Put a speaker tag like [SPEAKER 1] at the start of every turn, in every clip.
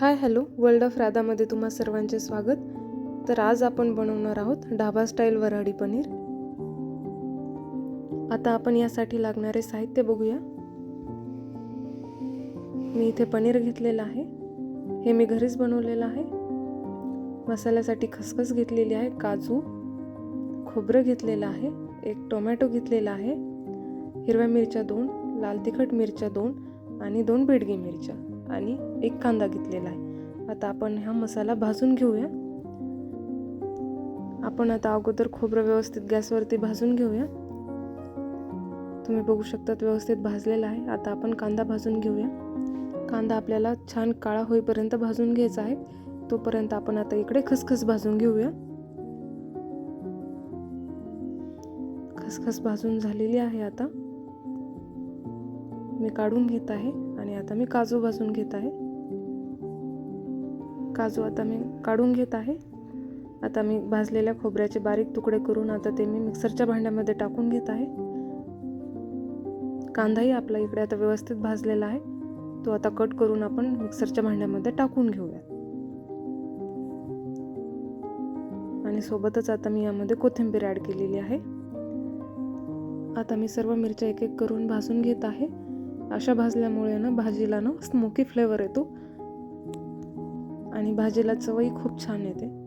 [SPEAKER 1] Hi hello. World of राधामध्ये तुम्हा सर्वांचे स्वागत. तर आज आपण बनवणार आहोत ढाबा स्टाईल वऱ्हाडी पनीर. आता आपण यासाठी लागणारे साहित्य बघूया. मी इथे पनीर घेतलेलं आहे. हे मी घरीच बनवलेलं आहे. मसाल्यासाठी खसखस घेतलेली आहे काजू खोबरं घेतलेलं आहे एक टोमॅटो घेतलेला आहे हिरव्या मिरच्या दोन लाल तिखट मिरच्या दोन आणि दोन बेडगी मिरच्या. आणि एक कांदा घेतलेला आहे. आता आपण हा मसाला भाजून घेऊया. आपण आता अगोदर खोबरं व्यवस्थित गॅसवरती भाजून घेऊया. तुम्ही बघू शकतात व्यवस्थित भाजलेला आहे. आता आपण कांदा भाजून घेऊया. कांदा आपल्याला छान काळा होईपर्यंत भाजून घ्यायचा आहे. तोपर्यंत आपण आता इकडे खसखस भाजून घेऊया. खसखस भाजून झालेली आहे आता. मी काढून घेत आहे. आणि आता मी काजू भाजून घेत आहे. काजू आता मी काढून घेत आहे. आता मी भाजलेल्या खोबऱ्याचे बारीक तुकडे करून आता ते मी मिक्सरच्या भांड्यामध्ये टाकून घेत आहे. कांदाही आपला इकडे आता व्यवस्थित भाजलेला आहे. तो आता कट करून आपण मिक्सरच्या भांड्यामध्ये टाकून घेऊया आणि सोबतच आता मी यामध्ये कोथिंबीर ॲड केलेली आहे. आता मी सर्व मिरच्या एक एक करून भाजून घेत आहे. अशा भाजल्यामुळे ना भाजीला ना स्मोकी फ्लेवर येतो. आणि भाजीला चवही खूप छान येते.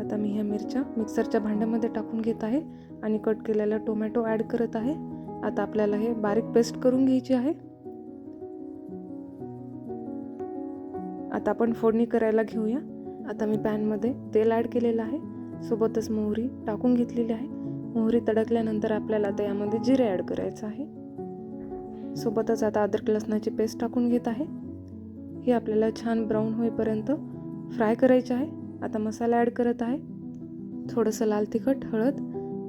[SPEAKER 1] आता मी ह्या मिरच्या मिक्सरच्या भांड्यामध्ये टाकून घेत आहे आणि कट केलेला टोमॅटो ॲड करत आहे. आता आपल्याला हे बारीक पेस्ट करून घ्यायची आहे. आता आपण फोडणी करायला घेऊया. आता मी पॅनमध्ये तेल ॲड केलेलं आहे. सोबतच मोहरी टाकून घेतलेली आहे. मोहरी तडकल्यानंतर आपल्याला आता यामध्ये जिरे ॲड करायचं आहे. सोबतच आता अद्रक लसणाची पेस्ट टाकून घेत आहे. ही आपल्याला छान ब्राऊन होईपर्यंत फ्राय करायचे आहे. आता मसाला ॲड करत आहे. थोडंसं लाल तिखट हळद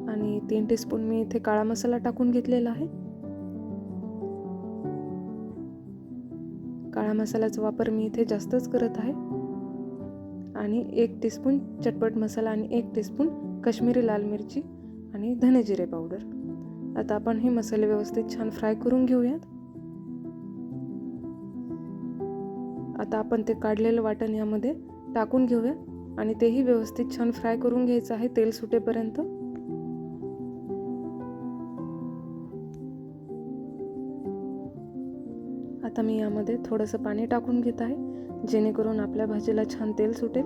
[SPEAKER 1] आणि तीन टीस्पून मी इथे काळा मसाला टाकून घेतलेला आहे. काळा मसाल्याचा वापर मी इथे जास्तच करत आहे. आणि एक टीस्पून चटपट मसाला आणि एक टीस्पून काश्मीरी लाल मिरची आणि धनेजिरे पावडर. आता आपण हे मसाले व्यवस्थित छान फ्राय करून घेऊयात. आता आपण ते काढलेलं वाटण यामध्ये टाकून घेऊया आणि तेही व्यवस्थित छान फ्राय करून घ्यायचं आहे तेल सुटेपर्यंत. आता मी यामध्ये थोडंसं पाणी टाकून घेत आहे जेणेकरून आपल्या भाजीला छान तेल सुटेल.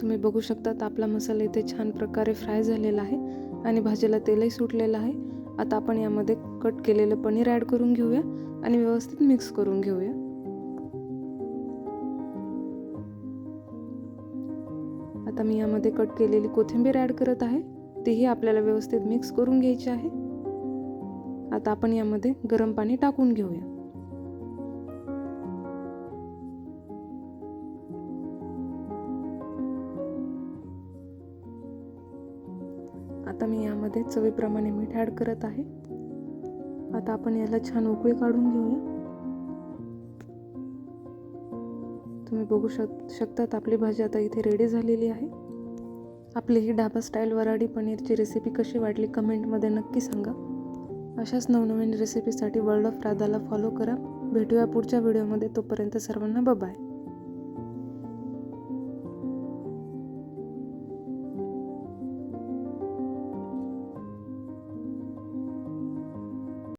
[SPEAKER 1] तुम्ही बघू शकतात आपला मसाला इथे छान प्रकारे फ्राय झालेला आहे आणि भाजीला तेलही सुटलेलं आहे. आता आपण यामध्ये कट केलेलं पनीर ॲड करून घेऊया आणि व्यवस्थित मिक्स करून घेऊया. आता मी यामध्ये कट केलेली कोथिंबीर ॲड करत आहे. तीही आपल्याला व्यवस्थित मिक्स करून घ्यायची आहे. आता आपण यामध्ये गरम पाणी टाकून घेऊया. आता मी यामध्ये चवीप्रमाणे मीठ ॲड करत आहे. आता आपण याला छान उकळी काढून घेऊया. तुम्ही बघू शक शकतात आपली भाजी आता इथे रेडी झालेली आहे. आपली ही ढाबा स्टाईल वराडी पनीरची रेसिपी कशी वाटली कमेंटमध्ये नक्की सांगा. अशाच नवनवीन रेसिपीसाठी वर्ल्ड ऑफ राधाला फॉलो करा. भेटूया पुढच्या व्हिडिओमध्ये तोपर्यंत सर्वांना बाय